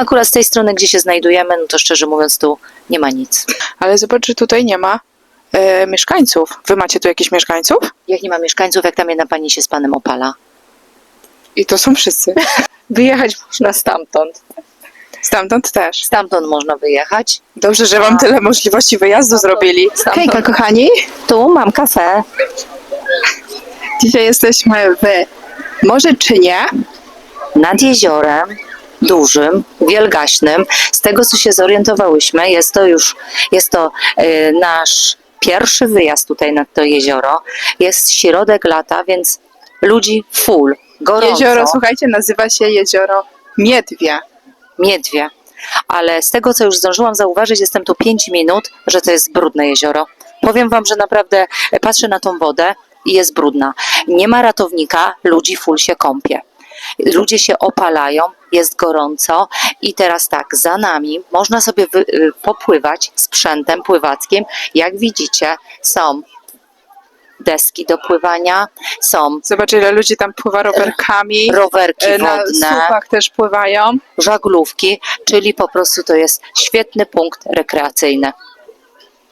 Akurat z tej strony, gdzie się znajdujemy, no to szczerze mówiąc, tu nie ma nic. Ale zobacz, że tutaj nie ma e, mieszkańców. Wy macie tu jakichś mieszkańców? Jak nie ma mieszkańców, jak tam jedna pani się z panem opala? I to są wszyscy. Wyjechać można stamtąd. Stamtąd też. Stamtąd można wyjechać. Dobrze, że wam tyle możliwości wyjazdu zrobili. Stamtąd. Hejka, kochani. Tu mam kafe. Dzisiaj jesteśmy w Morzyczynie. nad jeziorem dużym, wielgaśnym. Z tego, co się zorientowałyśmy, jest to już jest to e, nasz pierwszy wyjazd tutaj nad to jezioro. Jest środek lata, więc ludzi full, gorąco, Jezioro, słuchajcie, nazywa się Jezioro Miedwie. miedwie. Ale z tego, co już zdążyłam zauważyć, jestem tu 5 minut, że to jest brudne jezioro. Powiem wam, że naprawdę e, patrzę na tą wodę i jest brudna. Nie ma ratownika, ludzi full się kąpie. Ludzie się opalają, jest gorąco i teraz tak, za nami można sobie y, popływać sprzętem pływackim. Jak widzicie, są deski do pływania, są Zobacz, ile ludzi tam pływa rowerkami. rowerki E, Na wodne, słupach też pływają. żaglówki, czyli po prostu to jest świetny punkt rekreacyjny.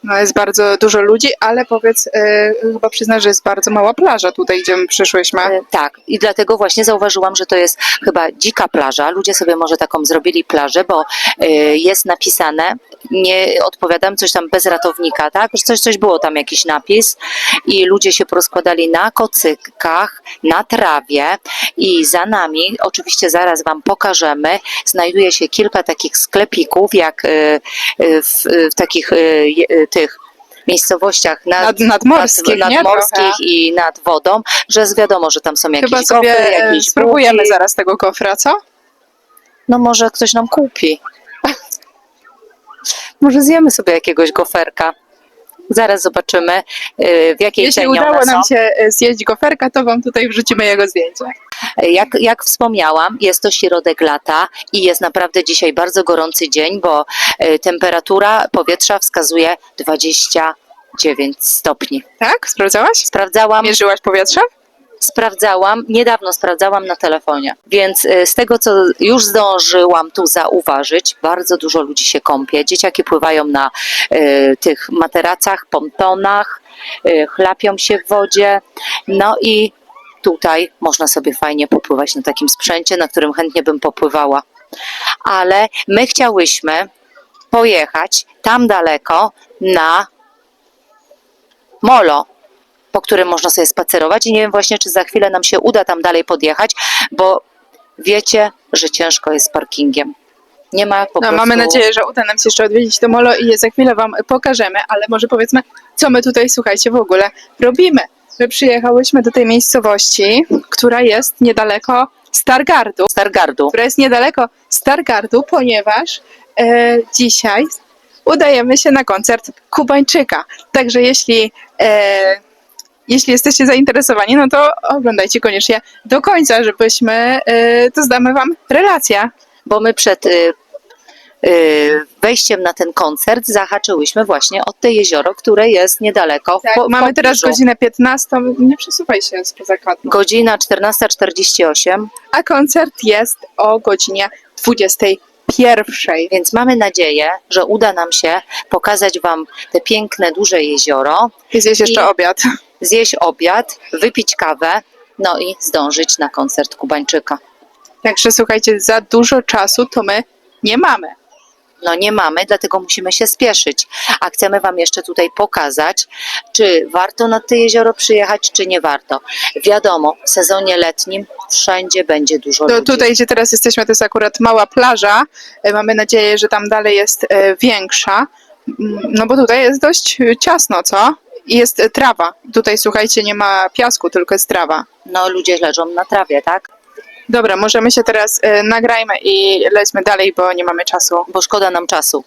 No jest bardzo dużo ludzi, ale powiedz, e, chyba przyznasz, że jest bardzo mała plaża tutaj, gdzie my przyszłyśmy. E, Tak, i dlatego właśnie zauważyłam, że to jest chyba dzika plaża. Ludzie sobie może taką zrobili plażę, bo e, jest napisane, nie odpowiadam, coś tam bez ratownika, tak? Coś, coś było tam jakiś napis i ludzie się porozkładali na kocykach, na trawie i za nami, oczywiście zaraz Wam pokażemy, znajduje się kilka takich sklepików, jak e, e, w, w takich e, e, tych miejscowościach nad, Nad- nadmorskich, nad, nie? nadmorskich Trochę. i nad wodą, że jest wiadomo, że tam są jakieś Chyba sobie gofry, e, jakieś spróbujemy bułki. zaraz tego kofra, co? No może ktoś nam kupi. może zjemy sobie jakiegoś goferka. Zaraz zobaczymy, y, w jakiej Jeśli cenie udało one są. nam się e, zjeść goferka, to wam tutaj wrzucimy jego zdjęcie. Jak, jak wspomniałam, jest to środek lata i jest naprawdę dzisiaj bardzo gorący dzień, bo y, temperatura powietrza wskazuje 29 stopni. Tak? Sprawdzałaś? Sprawdzałam, Mierzyłaś powietrze? Sprawdzałam, niedawno sprawdzałam na telefonie, więc y, z tego, co już zdążyłam tu zauważyć, bardzo dużo ludzi się kąpie. Dzieciaki pływają na y, tych materacach, pontonach, y, chlapią się w wodzie, no i tutaj można sobie fajnie popływać na takim sprzęcie, na którym chętnie bym popływała. Ale my chciałyśmy pojechać tam daleko na molo, po którym można sobie spacerować i nie wiem właśnie, czy za chwilę nam się uda tam dalej podjechać, bo wiecie, że ciężko jest z parkingiem. Nie ma po No, prostu... mamy nadzieję, że uda nam się jeszcze odwiedzić to molo i je za chwilę wam pokażemy, ale może powiedzmy, co my tutaj, słuchajcie, w ogóle robimy. My przyjechałyśmy do tej miejscowości, która jest niedaleko Stargardu, Stargardu. która jest niedaleko Stargardu, ponieważ e, dzisiaj udajemy się na koncert Kubańczyka. Także jeśli, e, jeśli jesteście zainteresowani, no to oglądajcie koniecznie do końca, żebyśmy, e, to zdamy wam relację. bo my przed y, y, wejściem na ten koncert zahaczyłyśmy właśnie od te jezioro, które jest niedaleko. Tak, po, mamy teraz godzinę 15, nie przesuwaj się spoza kadru. Godzina 14.48, A koncert jest o godzinie 21. więc mamy nadzieję, że uda nam się pokazać Wam te piękne, duże jezioro, Jest jest jeszcze I- obiad. zjeść obiad, wypić kawę, no i zdążyć na koncert Kubańczyka. Także słuchajcie, za dużo czasu to my nie mamy. No nie mamy, dlatego musimy się spieszyć. A chcemy Wam jeszcze tutaj pokazać, czy warto na to jezioro przyjechać, czy nie warto. Wiadomo, w sezonie letnim wszędzie będzie dużo To ludzi. tutaj, gdzie teraz jesteśmy, to jest akurat mała plaża. E, Mamy nadzieję, że tam dalej jest e, większa. Mm, No bo tutaj jest dość ciasno, co? I jest e, trawa. Tutaj słuchajcie, nie ma piasku, tylko jest trawa. No ludzie leżą na trawie, tak? Dobra, możemy się teraz e, nagrajmy i lećmy dalej, bo nie mamy czasu. Bo szkoda nam czasu.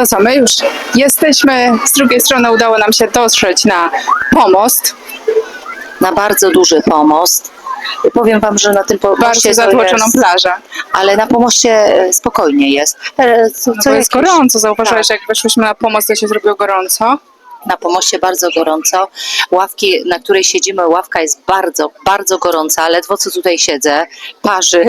To co, my już jesteśmy, z drugiej strony udało nam się dotrzeć na pomost. Na bardzo duży pomost. Powiem wam, że na tym pomoście Bardzo zatłoczoną jest, plażę. ale na pomoście e, spokojnie jest. E, Co, No co bo jest jakieś- gorąco, zauważyłeś, Tak. jak weszłyśmy na pomost, to się zrobiło gorąco. Na pomoście bardzo gorąco. Ławki, na której siedzimy, ławka jest bardzo, bardzo gorąca. Ledwo co tutaj siedzę, parzy.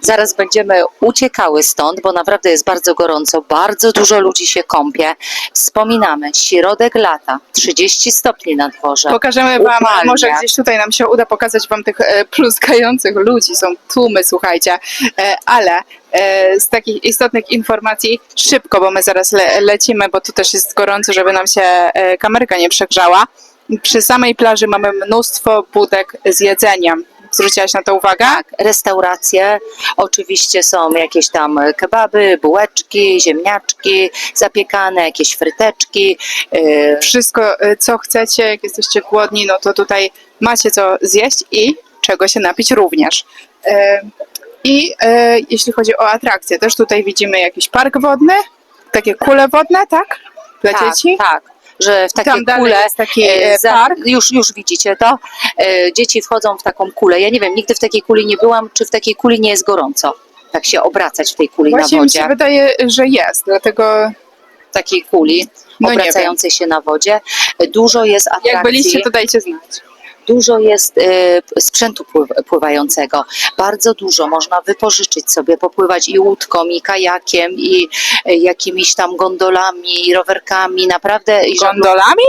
Zaraz będziemy uciekały stąd, bo naprawdę jest bardzo gorąco. Bardzo dużo ludzi się kąpie. Wspominamy, środek lata, 30 stopni na dworze. Pokażemy wam, może gdzieś tutaj nam się uda pokazać wam tych e, pluskających ludzi. Są tłumy, słuchajcie. E, ale e, z takich istotnych informacji szybko, bo my zaraz le, lecimy, bo tu też jest gorąco, żeby nam się e, kamerka nie przegrzała. Przy samej plaży mamy mnóstwo budek z jedzeniem. Zwróciłaś na to uwagę? Tak, restauracje, oczywiście są jakieś tam kebaby, bułeczki, ziemniaczki zapiekane, jakieś fryteczki. Yy, Wszystko, e, co chcecie, jak jesteście głodni, no to tutaj macie co zjeść i czego się napić również. E, I e, jeśli chodzi o atrakcje, też tutaj widzimy jakiś park wodny, takie kule wodne, tak? Dla tak, dzieci? tak, że w takie Tam dalej kule jest taki e, e, za- park. Już, już widzicie to. E, Dzieci wchodzą w taką kulę. Ja nie wiem, nigdy w takiej kuli nie byłam, czy w takiej kuli nie jest gorąco. Tak się obracać w tej kuli Właśnie na mi się wodzie. wydaje, że jest, dlatego W takiej kuli No nie obracającej się na wodzie. E, Dużo jest atrakcji. jak byliście, to dajcie znać. Dużo jest e, sprzętu pływ- pływającego. Bardzo dużo można wypożyczyć sobie, popływać i łódką, i kajakiem, i e, jakimiś tam gondolami, i rowerkami. Naprawdę. Gondolami?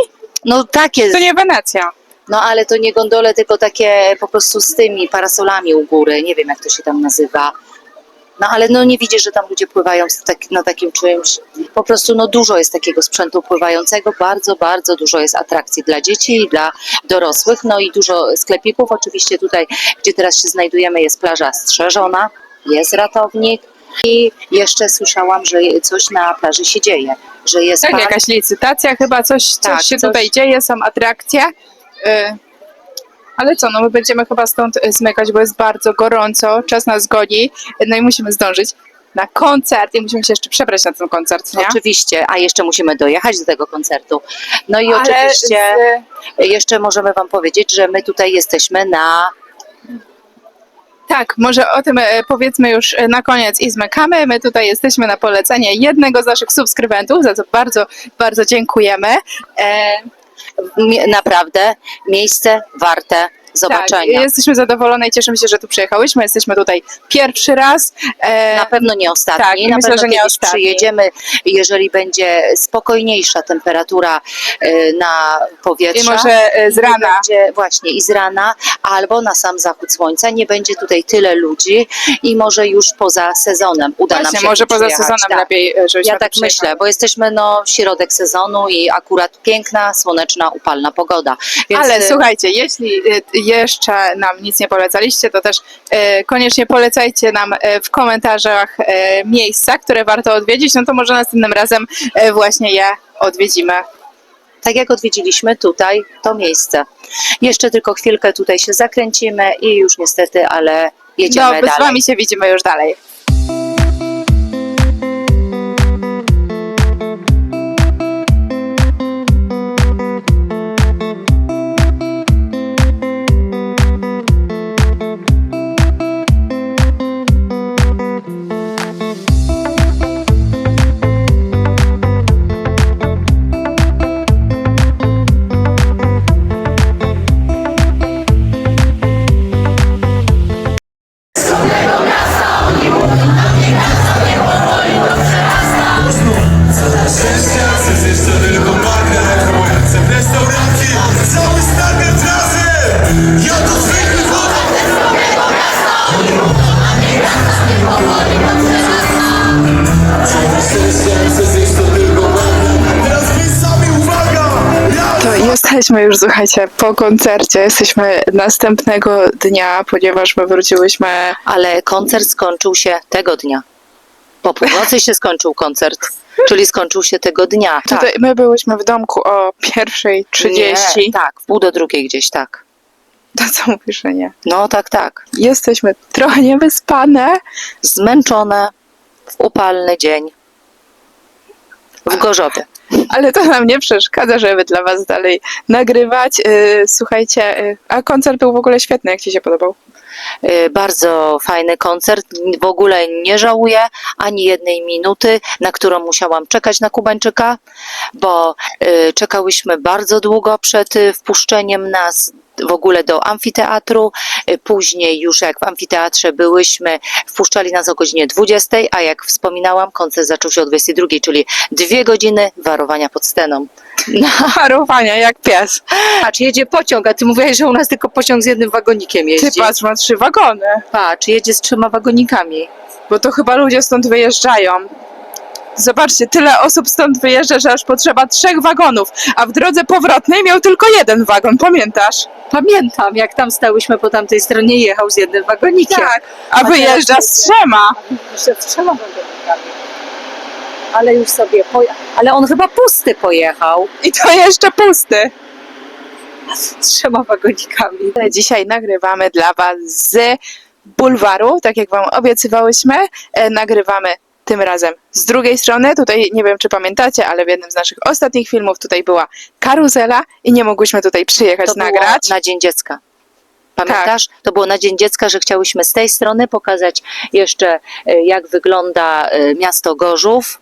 No takie. To nie Wenecja. No ale to nie gondole, tylko takie po prostu z tymi parasolami u góry. Nie wiem, jak to się tam nazywa. No ale no nie widzisz, że tam ludzie pływają tak, na takim czymś. Po prostu no dużo jest takiego sprzętu pływającego, bardzo, bardzo dużo jest atrakcji dla dzieci i dla dorosłych. No i dużo sklepików. Oczywiście tutaj, gdzie teraz się znajdujemy, jest plaża strzeżona, jest ratownik. I jeszcze słyszałam, że coś na plaży się dzieje, że jest Tak, pan, jakaś licytacja chyba, coś, coś Tak, się coś- tutaj dzieje, są atrakcje. Y, Ale co, no my będziemy chyba stąd y, zmykać, bo jest bardzo gorąco, czas nas goni, no i musimy zdążyć na koncert i musimy się jeszcze przebrać na ten koncert, nie? Oczywiście, a jeszcze musimy dojechać do tego koncertu. No i Ale oczywiście z- jeszcze możemy Wam powiedzieć, że my tutaj jesteśmy na. Tak, może o tym e, powiedzmy już e, na koniec i zmykamy. My tutaj jesteśmy na polecenie jednego z naszych subskrybentów, za co bardzo, bardzo dziękujemy. E, Naprawdę miejsce warte zobaczenia. Tak, jesteśmy zadowolone i cieszymy się, że tu przyjechałyśmy. Jesteśmy tutaj pierwszy raz. E, Na pewno nie ostatni. tak, na myślę, pewno że nie ostatni. przyjedziemy, jeżeli będzie spokojniejsza temperatura e, na powietrzu. I może e, z rana. Będzie, właśnie i z rana, albo na sam zachód słońca. Nie będzie tutaj tyle ludzi i może już poza sezonem uda nam Właśnie, się może poza przyjechać. sezonem Tak. lepiej, e, żebyśmy Ja tak myślę, bo jesteśmy no środek sezonu i akurat piękna, słoneczna, upalna pogoda. Więc Ale słuchajcie, jeśli jeszcze nam nic nie polecaliście, to też e, koniecznie polecajcie nam e, w komentarzach e, miejsca, które warto odwiedzić, no to może następnym razem właśnie je odwiedzimy. tak jak odwiedziliśmy tutaj to miejsce. Jeszcze tylko chwilkę tutaj się zakręcimy i już niestety, ale jedziemy No, z dalej. wami się widzimy już dalej. Jesteśmy już, słuchajcie, po koncercie. Jesteśmy następnego dnia, ponieważ my wróciłyśmy. Ale koncert skończył się tego dnia. Po północy się skończył koncert, czyli skończył się tego dnia. Tak. Tutaj my byłyśmy w domku o pierwszej trzydzieści. Nie, tak, w pół do drugiej gdzieś, tak. To co mówisz, że nie? No tak, tak. Jesteśmy trochę niewyspane, Zmęczone, w upalny dzień. w Gorzowie. Ale to nam nie przeszkadza, żeby dla was dalej nagrywać. Y, Słuchajcie, y, a koncert był w ogóle świetny, jak ci się podobał? Y, Bardzo fajny koncert. W ogóle nie żałuję ani jednej minuty, na którą musiałam czekać na Kubańczyka, bo czekałyśmy bardzo długo przed wpuszczeniem nas w ogóle do amfiteatru. Y, Później już jak w amfiteatrze byłyśmy, wpuszczali nas o godzinie 20, a jak wspominałam, koncert zaczął się o 22, czyli dwie godziny warowania pod sceną. No, Parowania, jak pies. patrz, jedzie pociąg, a ty mówiłaś, że u nas tylko pociąg z jednym wagonikiem Ty jeździ. patrz, ma trzy wagony, Patrz, jedzie z trzema wagonikami. bo to chyba ludzie stąd wyjeżdżają. Zobaczcie, tyle osób stąd wyjeżdża, że aż potrzeba trzech wagonów, a w drodze powrotnej miał tylko jeden wagon, pamiętasz? Pamiętam, jak tam stałyśmy po tamtej stronie, jechał z jednym wagonikiem. Tak, a teraz wyjeżdża z trzema. Z trzema wagonikami. Ale już sobie poje... Ale on chyba pusty pojechał. I to jeszcze pusty. Z trzema wagonikami. Dzisiaj nagrywamy dla Was z bulwaru, tak jak Wam obiecywałyśmy. E, nagrywamy tym razem z drugiej strony. Tutaj nie wiem, czy pamiętacie, ale w jednym z naszych ostatnich filmów tutaj była karuzela i nie mogłyśmy tutaj przyjechać To było nagrać. na Dzień Dziecka. Pamiętasz? To było na Dzień Dziecka, że chciałyśmy z tej strony pokazać jeszcze, e, jak wygląda e, miasto Gorzów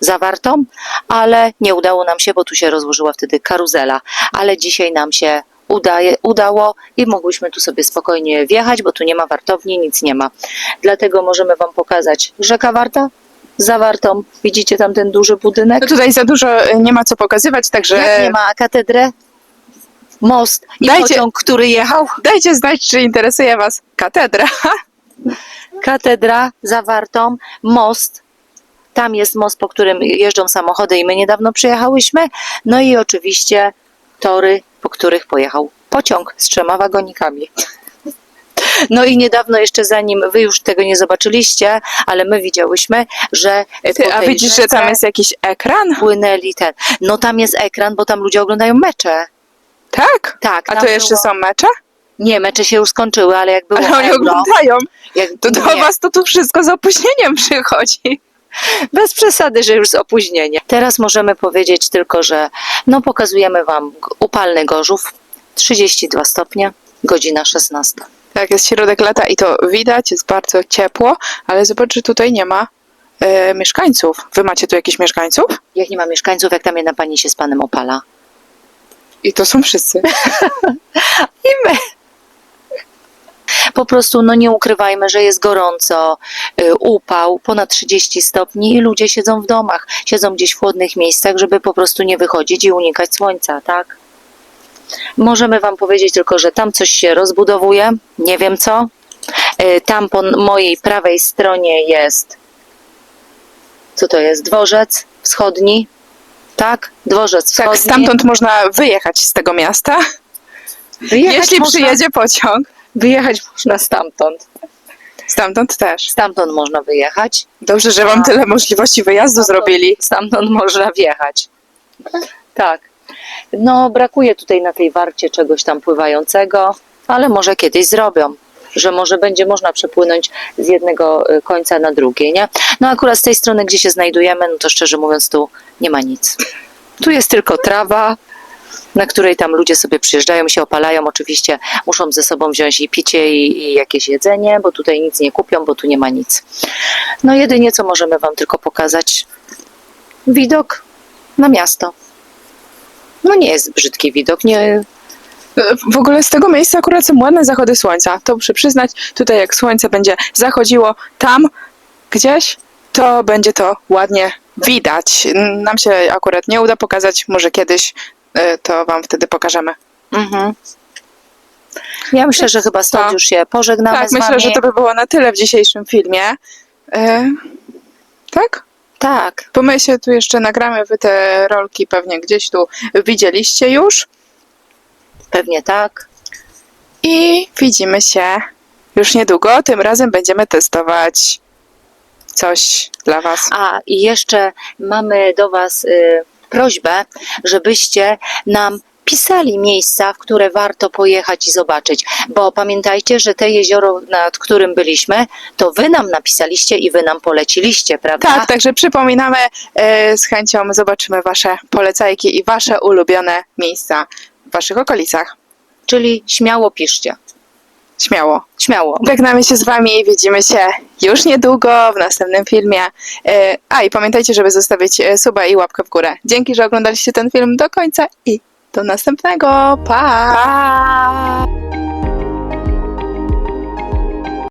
zawartą, ale nie udało nam się, bo tu się rozłożyła wtedy karuzela. Ale dzisiaj nam się udaje, udało i mogłyśmy tu sobie spokojnie wjechać, bo tu nie ma wartowni, nic nie ma. Dlatego możemy Wam pokazać rzeka Warta, zawartą. Widzicie tam ten duży budynek? No tutaj za dużo e, nie ma co pokazywać, także Jak nie ma katedrę, most i Dajcie- pociąg, który jechał. dajcie znać, czy interesuje Was katedra. Katedra zawartą, most. Tam jest most, po którym jeżdżą samochody i my niedawno przyjechałyśmy. No i oczywiście tory, po których pojechał pociąg z trzema wagonikami. No i niedawno jeszcze zanim wy już tego nie zobaczyliście, ale my widziałyśmy, że Ty, a widzisz, że tam jest jakiś ekran? płynęli ten. No tam jest ekran, bo tam ludzie oglądają mecze. Tak? Tak. A tam to jeszcze było- są mecze? Nie, mecze się już skończyły, ale jak było Ale oni euro, oglądają. jak, To do nie, Was to tu wszystko z opóźnieniem przychodzi. Bez przesady, że już z opóźnieniem. Teraz możemy powiedzieć tylko, że no pokazujemy Wam upalny Gorzów, 32 stopnie, godzina 16. Tak, jest środek lata i to widać, jest bardzo ciepło, ale zobacz, że tutaj nie ma e, mieszkańców. Wy macie tu jakichś mieszkańców? Jak nie ma mieszkańców, jak tam jedna pani się z Panem opala. I to są wszyscy. I my. Po prostu, no nie ukrywajmy, że jest gorąco, y, upał, ponad 30 stopni i ludzie siedzą w domach, siedzą gdzieś w chłodnych miejscach, żeby po prostu nie wychodzić i unikać słońca, tak? Możemy Wam powiedzieć tylko, że tam coś się rozbudowuje, nie wiem co. Y, Tam po mojej prawej stronie jest, co to jest, dworzec wschodni, tak? Dworzec Tak, wschodni. stamtąd można wyjechać z tego miasta, Wyjechać jeśli można- przyjedzie pociąg. Wyjechać można stamtąd. Stamtąd też. Stamtąd można wyjechać. Dobrze, że wam tyle możliwości wyjazdu zrobili. Stamtąd można wjechać. Tak. No, brakuje tutaj na tej warcie czegoś tam pływającego, ale może kiedyś zrobią. Że może będzie można przepłynąć z jednego y, końca na drugie, nie? No akurat z tej strony, gdzie się znajdujemy, no to szczerze mówiąc, tu nie ma nic. Tu jest tylko trawa, na której tam ludzie sobie przyjeżdżają, się opalają. Oczywiście muszą ze sobą wziąć i picie, i, i jakieś jedzenie, bo tutaj nic nie kupią, bo tu nie ma nic. No jedynie co możemy Wam tylko pokazać, widok na miasto. No nie jest brzydki widok, nie, W ogóle z tego miejsca akurat są ładne zachody słońca. To muszę przyznać, tutaj jak słońce będzie zachodziło tam gdzieś, to będzie to ładnie widać. Nam się akurat nie uda pokazać, może kiedyś to wam wtedy pokażemy. Mhm. Ja myślę, że chyba stąd To- już się pożegnamy tak, z myślę, wami. że to by było na tyle w dzisiejszym filmie. E, tak? Tak, Bo my się tu jeszcze nagramy, wy te rolki pewnie gdzieś tu widzieliście już. pewnie tak. I widzimy się już niedługo. Tym razem będziemy testować coś dla Was. A i jeszcze mamy do Was y, prośbę, żebyście nam napisali miejsca, w które warto pojechać i zobaczyć. Bo pamiętajcie, że te jezioro, nad którym byliśmy, to wy nam napisaliście i wy nam poleciliście, prawda? Tak, także przypominamy, e, z chęcią zobaczymy Wasze polecajki i Wasze ulubione miejsca w Waszych okolicach. Czyli śmiało piszcie. Śmiało. Śmiało. Żegnamy się z Wami i widzimy się już niedługo w następnym filmie. E, A i pamiętajcie, żeby zostawić e, suba i łapkę w górę. Dzięki, że oglądaliście ten film do końca i do następnego. Pa! Pa!